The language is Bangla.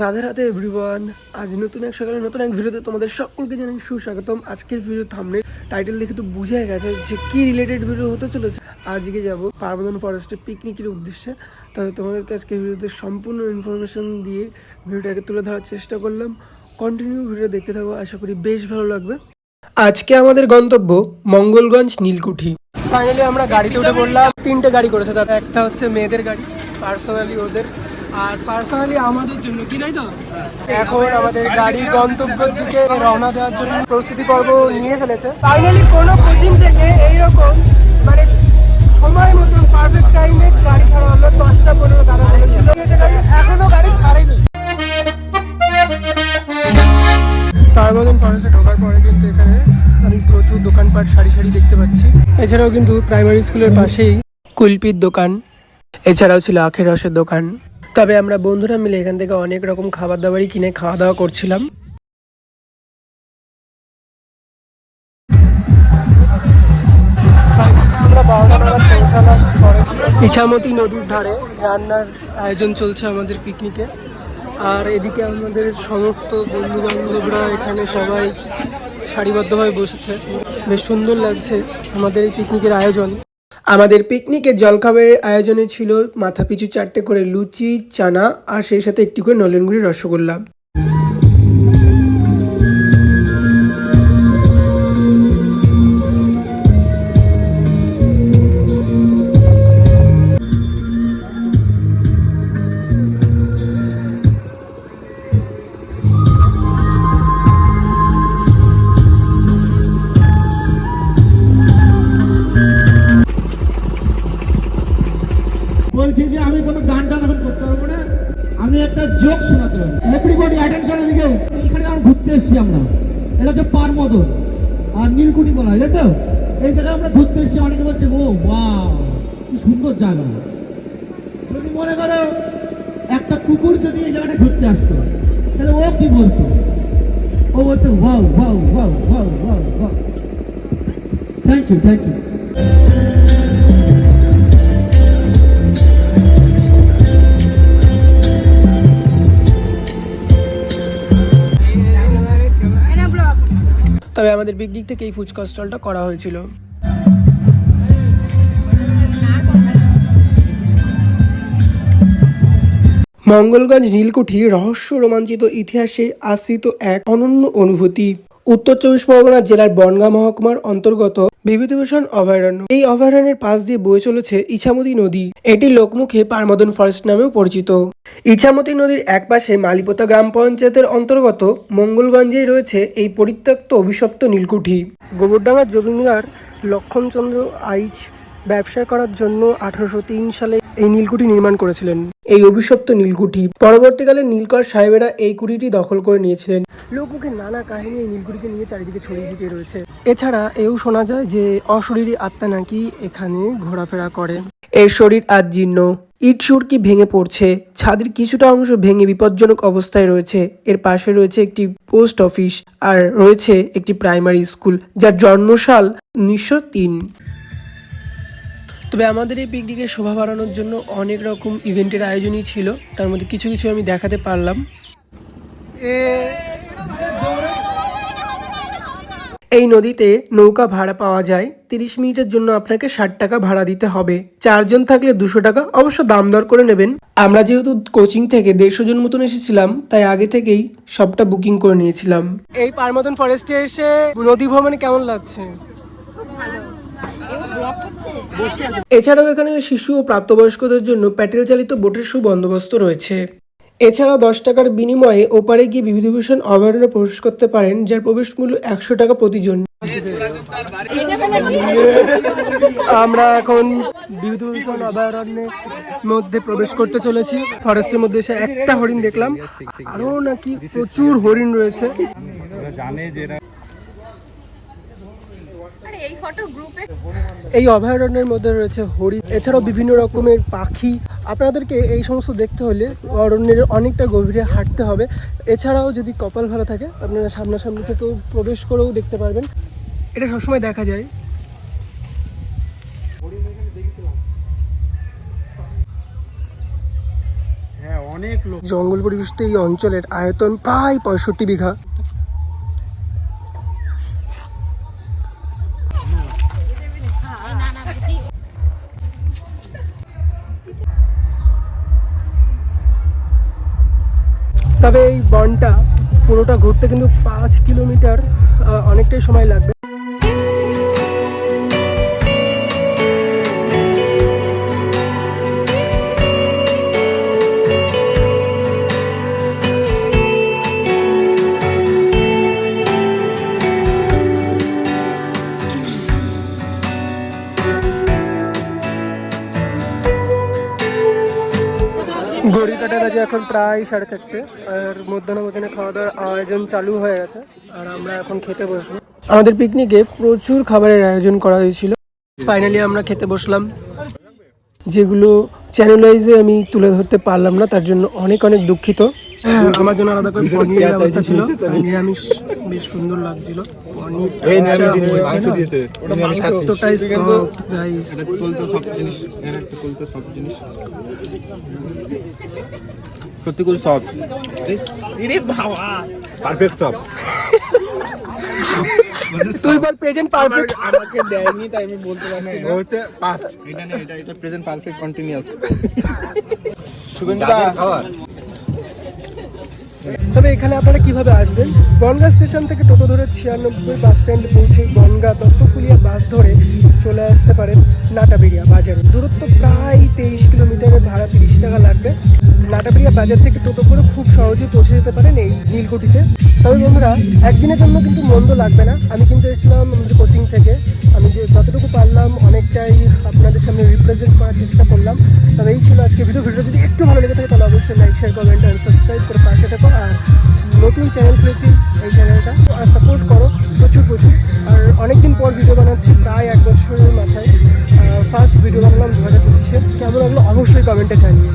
রাধে রাধে এভরিওয়ান আজ নতুন এক সকালে নতুন এক ভিডিওতে তোমাদের সকলকে জানাই সুস্বাগতম। আজকের ভিডিও থামনে টাইটেল দেখে তো বুঝে গেছে যে কি রিলেটেড ভিডিও হতে চলেছে। আজকে যাব পার্বতন ফরেস্টে পিকনিকের উদ্দেশ্যে। তবে তোমাদেরকে আজকে ভিডিওতে সম্পূর্ণ ইনফরমেশন দিয়ে ভিডিওটাকে তুলে ধরার চেষ্টা করলাম। কন্টিনিউ ভিডিও দেখতে থাকো, আশা করি বেশ ভালো লাগবে। আজকে আমাদের গন্তব্য মঙ্গলগঞ্জ নীলকুঠি। ফাইনালি আমরা গাড়িতে উঠে পড়লাম। তিনটে গাড়ি করেছে দাদা একটা হচ্ছে মেয়েদের গাড়ি পার্সোনালি ওদের। আর পার্সোনালি আমাদের জন্য কি তাই তো? এখন আমাদের গাড়ি গন্তব্যের দিকে রওনা দেওয়ার জন্য প্রস্তুতি পর্ব নিয়ে ফেলেছে। ফাইনালি কোনো কোচিং থেকে এইরকম মানে সময় মতন পারফেক্ট টাইমে গাড়ি ছাড়া হলো দশটা পনেরো তারা বলেছিল। এখনও গাড়ি ছাড়েনি। তার মতন ফরেস্টে ঢোকার পরে কিন্তু এখানে আমি প্রচুর দোকানপাট সারি সারি দেখতে পাচ্ছি। এছাড়াও কিন্তু প্রাইমারি স্কুলের পাশেই কুলপির দোকান এছাড়াও ছিল আখের রসের দোকান। তবে আমরা বন্ধুরা মিলে এখান থেকে অনেক রকম খাবার দাবারই কিনে খাওয়া দাওয়া করছিলাম। ইছামতি নদীর ধারে রান্নার আয়োজন চলছে আমাদের পিকনিকে। আর এদিকে আমাদের সমস্ত বন্ধু বান্ধবরা এখানে সবাই সারিবদ্ধভাবে বসেছে। বেশ সুন্দর লাগছে আমাদের এই পিকনিকের আয়োজন। আমাদের পিকনিকের জলখাবারের আয়োজনে ছিল মাথাপিছু চারটে করে লুচি, চানা, আর সেই সাথে একটি করে নলেনগুড়ি রসগোল্লা। এভরিবডি অ্যাটেনশন এদিকে। এখানে আমরা ঘুরতে এসেছি আমরা। এটা হচ্ছে পারমদন আর নীলকুঠি বলা হয় তো? এই জায়গায় আমরা ঘুরতে এসেছি, অনেকে বলছে, ও ওয়াও কি সুন্দর জায়গা। যদি মনে করো একটা কুকুর যদি এই জায়গাটা ঘুরতে আসতো, তাহলে ও কি বলতো? ও বলতো, wow wow wow wow wow wow. Thank you thank you তবে আমাদের পিকনিক থেকে এই ফুচকা স্টলটা করা হয়েছিল। মঙ্গলগঞ্জ, নীলকুঠি রহস্য রোমাঞ্চিত ইতিহাসে আশ্রিত এক অনন্য অনুভূতি। উত্তর চব্বিশ পরগনা জেলার বনগাঁ মহকুমার অন্তর্গত বিভূতিভূষণ অভয়ারণ্য। এই অভয়ারণ্যের পাশ দিয়ে বয়ে চলেছে ইছামতি নদী। এটি লোকমুখে পারমদন ফরেস্ট নামেও পরিচিত। ইছামতি নদীর একপাশে মালিপোতা গ্রাম পঞ্চায়েতের অন্তর্গত মঙ্গলগঞ্জেই রয়েছে এই পরিত্যক্ত অভিশপ্ত নীলকুঠি। গোবরডাঙ্গার জমিদার লক্ষণচন্দ্র আইচ ব্যবসা করার জন্য আঠারোশো তিন সালে এই নীলকুঠি নির্মাণ করেছিলেন। এই অভিশপ্ত নীলকুঠি পরবর্তীকালে নীলকর সাহেবেরা এই কুঠিটি দখল করে নিয়েছিলেন। লোকমুখে নানা কাহিনী এই নীলকুঠিকে নিয়ে চারিদিকে ছড়িয়ে ছিটিয়ে রয়েছে। এছাড়া এও শোনা যায় যে অশরীরী আত্মা নাকি এখানে ঘোরাফেরা করে। এর শরীর আজ জীর্ণ ইট সুরকি ভেঙে পড়ছে ছাদের কিছুটা অংশ ভেঙে বিপজ্জনক অবস্থায় রয়েছে। এর পাশে রয়েছে একটি পোস্ট অফিস আর রয়েছে একটি প্রাইমারি স্কুল যার জন্মসাল উনিশশো তিন। তবে আমাদের এই পিকনিকে শোভা বাড়ানোর জন্য অনেক রকম ইভেন্টের আয়োজনই ছিল। তার মধ্যে কিছু কিছু আমি দেখাতে পারলাম। এই নদীতে নৌকা ভাড়া পাওয়া যায়। তিরিশ মিনিটের জন্য আপনাকে ষাট টাকা ভাড়া দিতে হবে। চারজন থাকলে দুশো টাকা অবশ্য দাম দর করে নেবেন। আমরা যেহেতু কোচিং থেকে দেড়শো জন মতন এসেছিলাম তাই আগে থেকেই সবটা বুকিং করে নিয়েছিলাম। এই পারমতন ফরেস্টে এসে নদী ভ্রমণে কেমন লাগছে? এছাড়াও এখানে শিশু ও প্রাপ্তবয়স্কদের জন্য প্যাটেল চালিত বোটের সুবন্দোবস্ত রয়েছে। এছাড়াও দশ টাকার বিনিময়ে ওপারে গিয়ে বিভূতিভূষণ অভয়ারণ্য প্রবেশ করতে পারেন, যার প্রবেশ মূল্য একশো টাকা প্রতিজন। আমরা এখন বিভূতিভূষণ অভয়ারণ্যের মধ্যে প্রবেশ করতে চলেছি। ফরেস্টের মধ্যে এসে একটা হরিণ দেখলাম। আরও নাকি প্রচুর হরিণ রয়েছে। গ্রুপে এই অভয়ারণ্যের মধ্যে রয়েছে হরিণ এছাড়াও বিভিন্ন রকমের পাখি। আপনাদেরকে এই সমস্ত দেখতে হলে অরণ্যের অনেকটা গভীরে হাঁটতে হবে। এছাড়াও যদি কপাল ভালো থাকে আপনারা সামনাসামনি থেকেও প্রবেশ করেও দেখতে পারবেন। এটা সবসময় দেখা যায়। হ্যাঁ অনেক জঙ্গল পরিবেশিত এই অঞ্চলের আয়তন প্রায় পঁয়ষট্টি বিঘা। তবে এই বনটা পুরোটা ঘুরতে কিন্তু পাঁচ কিলোমিটার অনেকটাই সময় লাগবে। ঘড়ি কাটা গেছে এখন প্রায় সাড়ে চারটে। আর মধ্যাহ্ন ভোজনে খাওয়া দাওয়ার আয়োজন চালু হয়ে গেছে। আর আমরা এখন খেতে বসবো। আমাদের পিকনিকে প্রচুর খাবারের আয়োজন করা হয়েছিল। ফাইনালি আমরা খেতে বসলাম। যেগুলো চ্যানেলাইজে আমি তুলে ধরতে পারলাম না, তার জন্য অনেক অনেক দুঃখিত। আমার জন্য আলাদা করে পনিরের ব্যবস্থা ছিল। নিরামিষ বেশ সুন্দর লাগছিল। সফট গাইস সত্যি খুব সব পারফেক্ট সব তুই বল প্রেজেন্ট পারফেক্ট আমাকে দেয়নি তাই আমি বলতে পারছি না। হচ্ছে পাস্ট এটা নেই এটা এটা প্রেজেন্ট পারফেক্ট কন্টিনিউয়াস শুভেন্দুদা খাওয়ার তবে এখানে আপনারা কীভাবে আসবেন? বনগা স্টেশন থেকে টোটো ধরে ছিয়ানব্বই বাস স্ট্যান্ড পৌঁছে বনগা দত্তফুলিয়া বাস ধরে চলে আসতে পারেন নাটাবেড়িয়া বাজারে। দূরত্ব প্রায় তেইশ কিলোমিটারের ভাড়া তিরিশ টাকা লাগবে। নাটাবেড়িয়া বাজার থেকে টোটো করে খুব সহজেই পৌঁছে যেতে পারেন এই নীলকুঠিতে। তবে বন্ধুরা, একদিনের জন্য কিন্তু মন্দ লাগবে না। আমি কিন্তু এসেছিলাম আমাদের কোচিং থেকে। আমি যে যতটুকু পারলাম, অনেকটাই আপনাদের সামনে রিপ্রেজেন্ট করার চেষ্টা করলাম। তবে এই ছিল আজকে ভিডিও ভিডিও যদি একটু ভালো লেগে থাকে, তাহলে অবশ্যই লাইক শেয়ার কমেন্ট আর সাবস্ক্রাইব করে পাশে থাকো। আর নতুন চ্যানেল খুলেছি এই চ্যানেলটা আর সাপোর্ট করো, প্রচুর প্রচুর। আর অনেকদিন পর ভিডিও বানাচ্ছি, প্রায় এক বছরের মাথায়। ফার্স্ট ভিডিও বানালাম দু হাজার পঁচিশে। কেমন লাগল? অবশ্যই কমেন্টে জানিয়ে